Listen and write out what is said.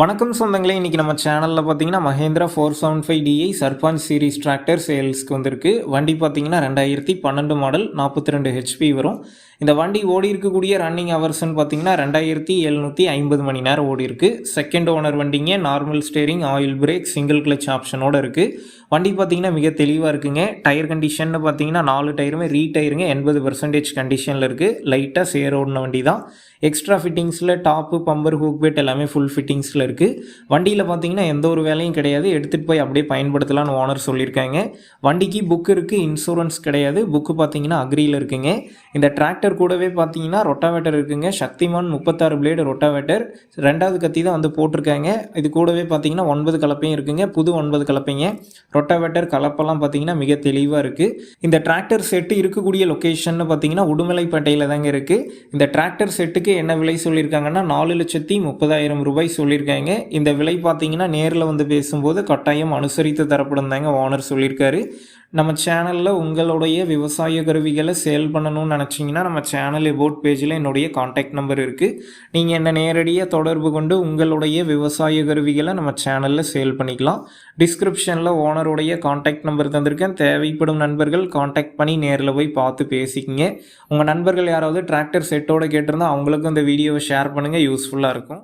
வணக்கம் சொந்தங்களே இன்றைக்கி நம்ம சேனலில் பார்த்தீங்கன்னா Mahindra four seven five DI Sarpanch series tractor சேல்ஸ்க்கு வந்திருக்கு. வண்டி பார்த்தீங்கன்னா ரெண்டாயிரத்தி பன்னெண்டு மாடல் நாற்பத்தி ரெண்டு ஹெச்பி வரும். இந்த வண்டி ஓடி இருக்கக்கூடிய ரன்னிங் ஹவர்ஸ்ன்னு பார்த்தீங்கன்னா ரெண்டாயிரத்தி எழுநூற்றி ஐம்பது மணி நேரம் ஓடி இருக்கு. செகண்ட் ஓனர் வண்டிங்க normal steering oil brake single clutch ஆப்ஷனோட இருக்குது வண்டி பார்த்தீங்கன்னா மிக தெளிவாக இருக்குங்க. டயர் கண்டிஷன் பார்த்தீங்கன்னா நாலு டயருமே ரீ டயருங்க எண்பது பர்சன்டேஜ் கண்டிஷனில் இருக்குது லைட்டாக சேர் ஓடின வண்டி தான் எக்ஸ்ட்ரா ஃபிட்டிங்ஸில் டாப்பு பம்பர் ஹூக் பேட் எல்லாமே ஃபுல் ஃபிட்டிங்ஸில் இருக்குது வண்டியில் பார்த்தீங்கன்னா எந்த ஒரு வேலையும் கிடையாது. எடுத்துகிட்டு போய் அப்படியே பயன்படுத்தலாம்னு ஓனர் சொல்லியிருக்காங்க. வண்டிக்கு புக் இருக்குது இன்சூரன்ஸ் கிடையாது. புக்கு பார்த்தீங்கன்னா அக்ரியில் இருக்குங்க. இந்த டிராக்டர் கூடவே பார்த்தீங்கன்னா ரொட்டாவேட்டர் இருக்குங்க. சக்திமான் முப்பத்தாறு பிளேடு ரொட்டாவேட்டர் ரெண்டாவது கத்தி தான் வந்து போட்டிருக்காங்க. இது கூடவே பார்த்தீங்கன்னா ஒன்பது கலப்பையும் இருக்குங்க. புது ஒன்பது கலப்பைங்க. ரொட்டாவேட்டர் கலப்பெல்லாம் பார்த்தீங்கன்னா மிக தெளிவாக இருக்குது இந்த டிராக்டர் செட்டு இருக்கக்கூடிய லொக்கேஷன் பார்த்தீங்கன்னா உடுமலைப்பேட்டையில் தாங்க இருக்குது இந்த டிராக்டர் செட்டுக்கு என்ன விலை சொல்லியிருக்காங்கன்னா நாலு லட்சத்தி முப்பதாயிரம் ரூபாய் சொல்லியிருக்காங்க. சொல்லியிருக்காங்க. இந்த விலை பார்த்தீங்கன்னா நேரில் வந்து பேசும்போது கட்டாயம் அனுசரித்து தரப்படும் தாங்க ஓனர் சொல்லியிருக்காரு. நம்ம சேனலில் உங்களுடைய விவசாய கருவிகளை சேல் பண்ணணும்னு நினச்சிங்கன்னா நம்ம சேனல் எபோட் பேஜில் என்னுடைய காண்டாக்ட் நம்பர் இருக்குது நீங்கள் என்னை நேரடியாக தொடர்பு கொண்டு உங்களுடைய விவசாய கருவிகளை நம்ம சேனலில் சேல் பண்ணிக்கலாம். டிஸ்கிரிப்ஷனில் ஓனருடைய காண்டாக்ட் நம்பர் தந்திருக்கேன். தேவைப்படும் நண்பர்கள் காண்டாக்ட் பண்ணி நேரில் போய் பார்த்து பேசிக்கிங்க. உங்கள் நண்பர்கள் யாராவது டிராக்டர் செட்டோட கேட்டிருந்தா அவங்களுக்கும் இந்த வீடியோவை ஷேர் பண்ணுங்கள் யூஸ்ஃபுல்லாக இருக்கும்.